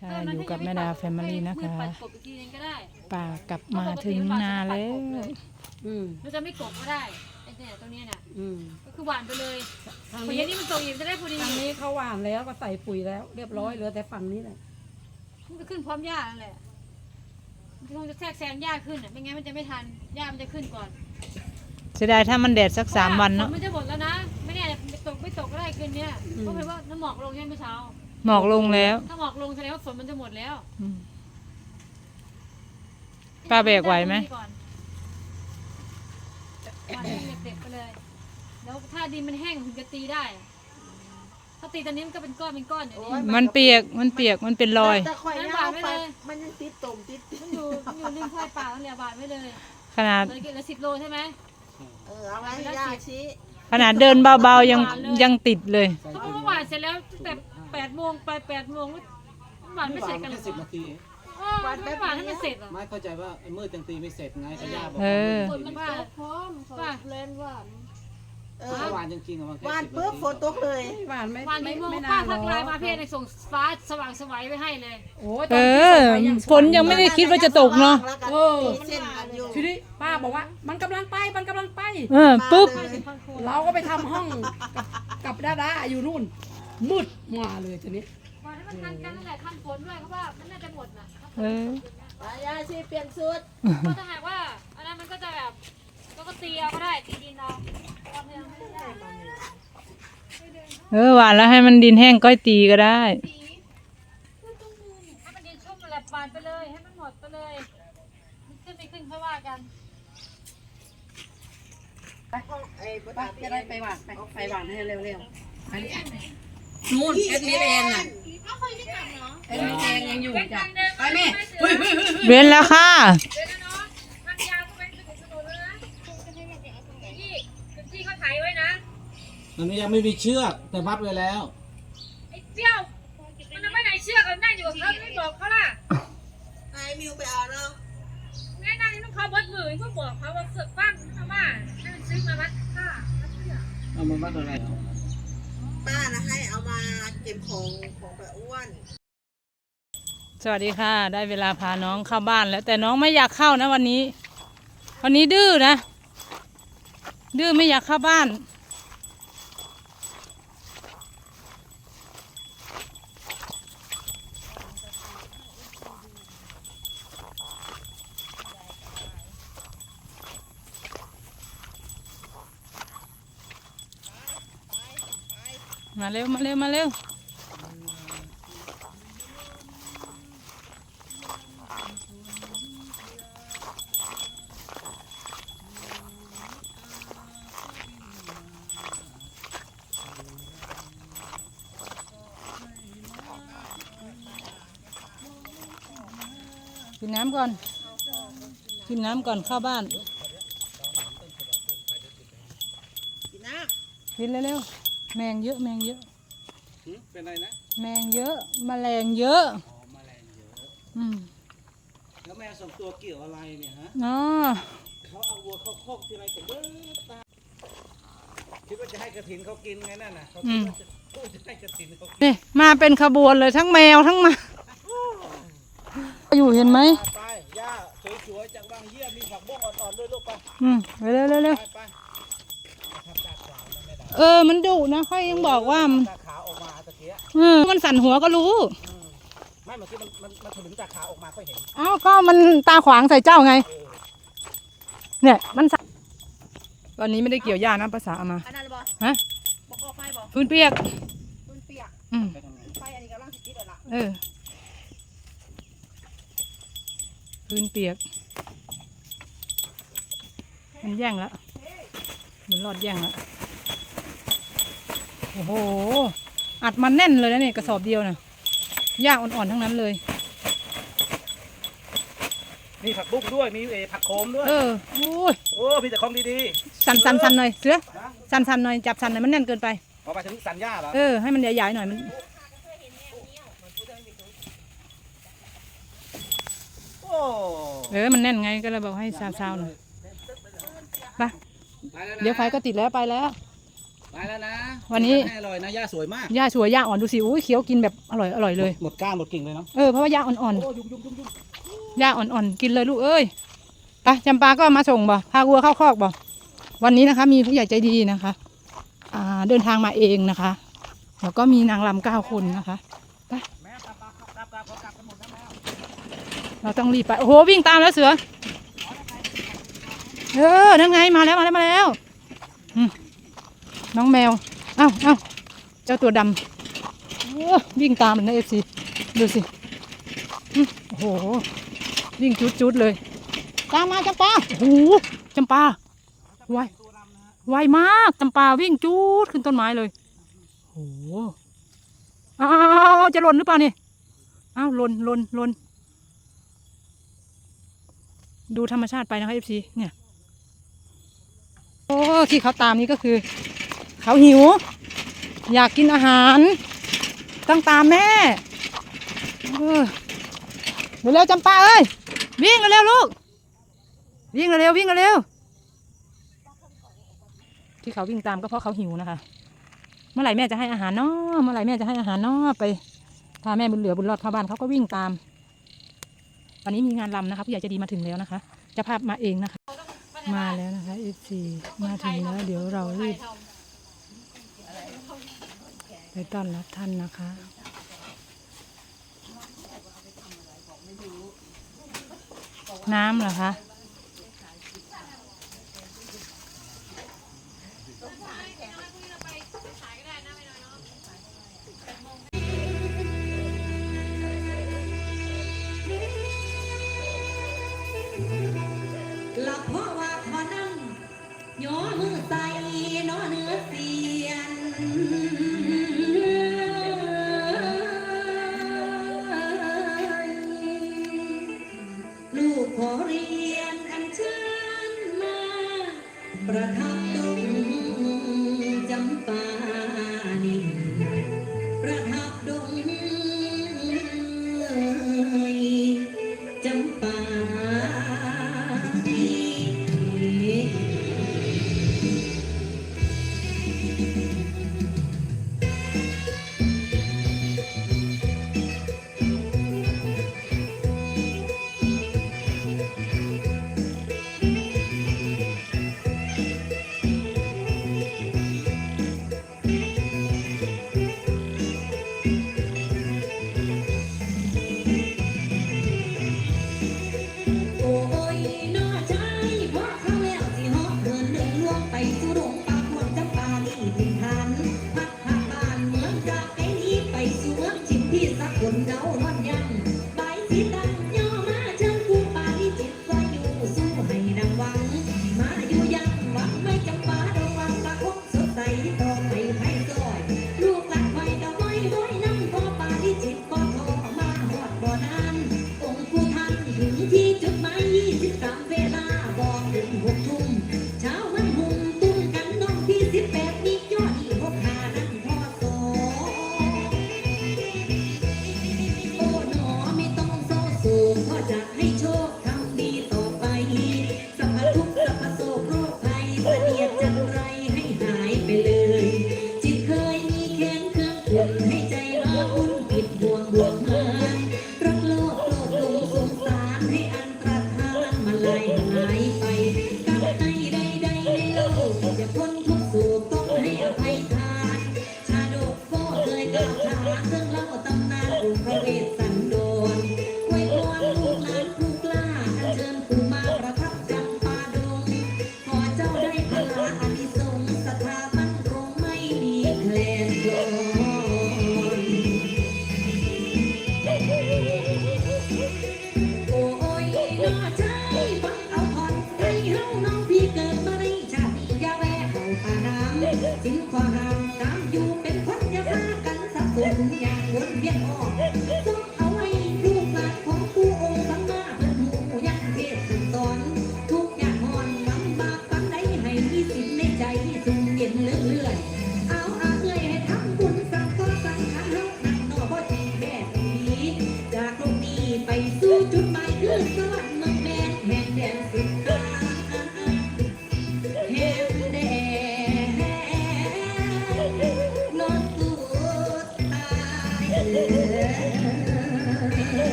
ค่ะอยู่กับแม่ดาแฟมิลี่นะคะมือปัดกบอีกทีนึงก็ได้ป่ากลับมาถึงนาแล้วอืมหรือจะไม่กบก็ได้ไอ้เนี่ยตรงเนี้ยน่ะอืมก็คือหวานไปเลยทางพอนี้เย็นนี้มันตกอีกจะได้พอดีทางนี้เขาหว่านแล้วก็ใส่ปุ๋ยแล้ว เรียบร้อยเหลือแต่ฝั่งนี้แหละมันก็ขึ้นพร้อมหญ้านั่นแหละมันคงจะแทรกแซงหญ้าขึ้นอะไม่งั้นมันจะไม่ทันหญ้ามันจะขึ้นก่อนเสียดายถ้ามันแดดสักสามวันเนาะฝมันจะหมดแล้วนะ ไม่แน่จะตกไม่ตกก็ได้คืนเนี้ยเพราะเห็นว่าน้ำหมอกลงใช่ไหมเมื่อเช้า หมอกลงแล้ว ถ้าหมอกลงแสดงว่าฝนมันจะหมดแล้วอืม ป้าแบกไหวไหม ก่อนหวานให้เด็กๆไปเลย แล้วถ้าดินมันแห้งถึงจะตีได้ ถ้าตีตอนนี้มันก็เป็นก้อนเป็นก้อนอยู่นี่มันเปียกมันเปียกมันเป็นรอย แต่ข่อยงั้นยาบาดวไว้ไปเลยมันยังติดตุ่มติดมันอยู่มันอยู่ริมชายป่านั่นแหละบาดไว้เลยขนาดเลยกินละสิบโลใช่ไหมเออเอาไว้ให้ย่าชี้ขนาดเดินเบาๆยังยังติดเลย เขาบอกว่าหวานเสร็จแล้วตั้งแต่ แปดโมงไปแปดโมงหวานไม่เสร็จกันเลแค่ยสิบนาทีเองเออไม่หวานให้มันเสร็จหรอ ไม่เข้าใจว่าไอ้มืดยังตีไม่เสร็จไงก็ย่าบอกเออว่ามืดยังตีไม่เสร็จพร้อมว่าเล่นว่าเออเมื่อวานจริงๆอะมันแค่วานสิบปุ๊บนาทีฝนตกเลย หว่านไม่หวานไม่กี่โมงไม่ป้านานหรทัอกไลน์มาเพี่ในส่งฟ้าสว่างสวัยไว้ให้เลย โอ้ยตเออนที่อ ส่งไปยังฝนยังไม่ได้คิดว่าจะตกเนาะแล้วเออตีเส้นกันอยู่ทีนี้ป้าบอกว่า มันกำลังไปมันกำลังไป เออปุ๊บ เราก็ไปทำห้องกับกับดาดาอยู่นู่น มืดมาเลยทีนี้หวานให้มันทันกันนั่นแหละทันฝนด้วยเพราะว่ามันน่าจะหมดน่ะเออไปย่าชี้เปลี่ยนชุดเพราะถ้าหากว่าอันนั้นมันก็จะแบบก็ก็ตีเอาก็ได้ตีดินเอาตอนนี้ยังไม่ได้เออหวานแล้วให้มันดินแห้งก้อยตีก็ได้ ให้มันดินชุ่มมันแหละหวานไปเลยให้มันหมดไปเลยมันขึ้นไม่ขึ้นค่อยว่ากันไอ้ปป้าตาจะได้ไปหว่านไปไปหว่านให้เร็วๆอันนี้ นู่นเอ็ดมิเรนน่ะเอ็ดมิเรนยังอยู่จ้ะไปแม่เฮ้ยเฮ้ยเฮ้ยเว้นแล้วค่ะเดี๋ยวนะน้องทางยาวก็เป็นสนุกสนุกเลยนะที่ที่เขาถ่ายไว้นะมันยังไม่มีเชือกแต่มัดไว้แล้ว ไอ้เจี้ยวมันจะไปไหนเชือกกันนั่งอยู่กับเขาไม่บอกเขาล่ะไอ้มิวไปเอาเนาะแม่นั่งที่ต้องเขาบดมือก็บอกเขาว่าเสือกฟังเขาว่าให้มันซื้อมามัดผ้ามัดเชือก เอามันมัดอะไรเอา ป้านะให้เอามาเก็บของของไปอ้วนสวัสดีค่ะ ได้เวลาพาน้องเข้าบ้านแล้ว แต่น้องไม่อยากเข้านะวันนี้ วันนี้ดื้อนะ ดื้อไม่อยากเข้าบ้าน มาเร็วมาเร็วมาเร็วกินน้ำก่อน กินน้ำก่อนเข้าบ้าน กินน้กินเร็วๆ แมงเยอะแมงเยอะหึเป็นไรนะแมงเยอะ แมลงเยอะ อ๋อแมลงเยอะ อืมแล้วแมวสองตัวเกี่ยวอะไรเนี่ยฮะอ๋อเขาเอาวัวเข้าคอกที่ไรกันเด้อตาคิดว่าจะให้กระถินเขากินไงนั่นน่ะเขาคิดว่าจะพูดจะให้กระถินเขากินนี่มาเป็นขบวนเลยทั้งแมวทั้งหมา อยู่เห็นไหมไปย่าสวยๆจากบางเยี่ยมมีผักบุ้งอ่อนๆด้วยลูกไปอืมเร็วเร็วเร็วไปไปทำตาขวางนะแม่ดา เออ มันดุนะค่อยยังบอกว่ามันตาขาวออกมาตะเกียเออมันสั่นหัวก็รู้ไม่เมื่อกี้มันมันมันถึงตาขาวออกมาก็เห็นเอ้าก็มันตาขวางใส่เจ้าไงเนี่ยมันสั่นตอนนี้ไม่ได้เกี่ยวหญ้านะภาษาเอามาำอันนั้นเลยบอกฮะ บอกออกไปบอกพื้นเปียก ปืนเปียกอืมไปทำไงไฟอันนี้กำลังสิติดแล้วล่ะเออ พื้นเปียก มันแย่งแล้วมันรอดแย่งแล้ว โอ้โห อัดมันแน่นเลยนะเนี่ยกระสอบเดียวนะหญ้าอ่อนๆทั้งนั้นเลย มีผักบุ้งด้วย มีเออผักโขมด้วย เออโอ้ยโอ้มีแต่ของดีสันสันสันหน่อยเสือๆนะสันสันหน่อยจับสันหน่อยมันแน่นเกินไป พอไปถึงสัญญาเหรอ เออให้มันใหญ่ๆหน่อยมันโอ้เออมันแน่นไงก็เลยบอกให้ซาวๆหน่อยไปไปแล้วนะเดี๋ยวไฟก็ติดแล้วไปแล้วไปแล้ วนะวันนี้ให้อร่อยนะย่าสวยมากหญ้าสวยหญ้าอ่อนดูสิอุ้ยเคี้ยวกินแบบอร่อยอร่อยเลยหมดก้านหมดกิ่งเลยเนาะเออเพราะว่าหญ้าอ่อนโอ้ยุ่งยุ่งยุ่งยุ่งๆหญ้าอ่อนๆกินเลยลูกเอ้ยไปจำปาก็มาส่งบ่พาวัวเข้าคอกบ่วันนี้นะคะ มีผู้ใหญ่ใจดีนะคะอ่าเดินทางมาเองนะคะแล้วก็มีนางรำเก้าคนนะคะแม่กลับกลับกลับกลับกลับกลับกันหมดแล้วแม่เราต้องรีบไปโอ้โหวิ่งตามแล้วเสือเออนั่นไงมาแล้วมาแล้วมาแล้วอืมน้องแมวเอ้าเอ้าเจ้าตัวดำวิ่งตามมันนะเอฟซีดูสิโอ้โหวิ่งจุดๆเลย ตามมาจำปาโอ้โหจำปาไวไวมากจำปาวิ่งจูดขึ้นต้นไม้เลยโอ้โหอ้าวจะหล่นหรือเปล่านี่อ้าวหล่นหล่นหล่นดูธรรมชาติไปนะคะเอฟซีเนี่ย โอ้ที่เขาตามนี้ก็คือ เขาหิว อยากกินอาหารต้องตามแม่เออเร็วจำปาเอ้ยวิ่งเร็วๆลูก วิ่งเร็วๆวิ่งเร็วๆที่เขาวิ่งตามก็เพราะเขาหิวนะคะ เมื่อไหร่แม่จะให้อาหารนาะเมื่อไหร่แม่จะให้อาหารนาะไปพาแม่บุญเหลือบุญรอดเข้าบ้านเขาก็วิ่งตามวันนี้มีงานรำนะคะผู้ใหญ่จะดีมาถึงแล้วนะคะจะภาพมาเองนะคะ มาแล้วนะคะเอฟซีมาถึงแล้วเดี๋ยวเรารีบ ไปต้อนรับท่านนะคะ น้ำเหรอคะหลับเพราะว่าพอนั่งย่อมือใส่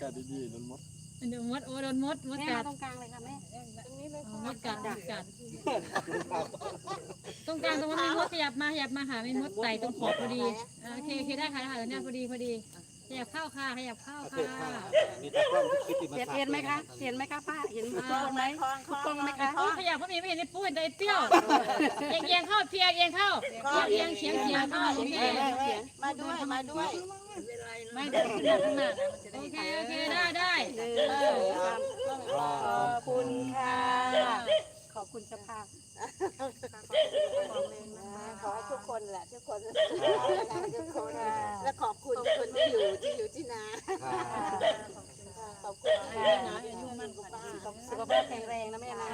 ครับดีการดีๆนุ่นมดเดี๋ยวมดโอ้โดนมดมดแม่กัมาดตรงกลางเลยค่ะแม่อ๋อมดกัดมดกัดตรงกลางตรงนั้นมีมดขยับมาขยับมาหามีมดไต่ตรงขอบพอดีอ่าโอเคโอเคได้ค่ะได้ค่ะเนี่ยพอดีพอดี ขยับเข้าค่ะขยับเข้าค่ะมีตากล้องที่คิดมาเห็นเห็นไหมคะเห็นไหมคะป้าเห็นถูกต้องไหมถูกต้องไหมคะปุ้ยขยับเพราะมีไม่เห็นไอ้ปุ้ยแต่ไอ้เปรี้ยวเอียงเอียงเข้าเพียงเอียงเข้าเอียงเฉียงเฉียงเข้าโอเคมาด้วยมาด้วยไม่เดินขึ้นมาข้างหน้านะมันจะได้โอเคโอเคได้ได้ขอบคุณค่ะข อบคุณเจ้าภาขอให้ทุกคนแหละทุกคนทุกคนและขอบคุณคนที่อยู่ที่อยู่ที่นาขอบคุณนะอายุมันกว่าป้าสุขภาพแข็งแรงนะแม่นะ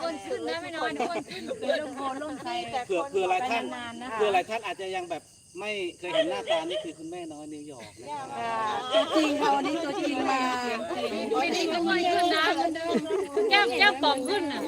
อ้วนขึ้นนะไม่นอนอ้วนขึ้นลงโพลงไฟแต่เผื่อคนเผื่อหลายท่านนานนะเผื่อหลายท่านอาจจะยังแบบไม่เคยเห็นหน้าตานี่คือคุณแม่น้อยนิวยอร์กนะครับตัวจริงค่ะวันนี้ตัวจริงมาไม่ดีก็อ้วนขึ้นนะแก้มแก้มปองขึ้นน่ะ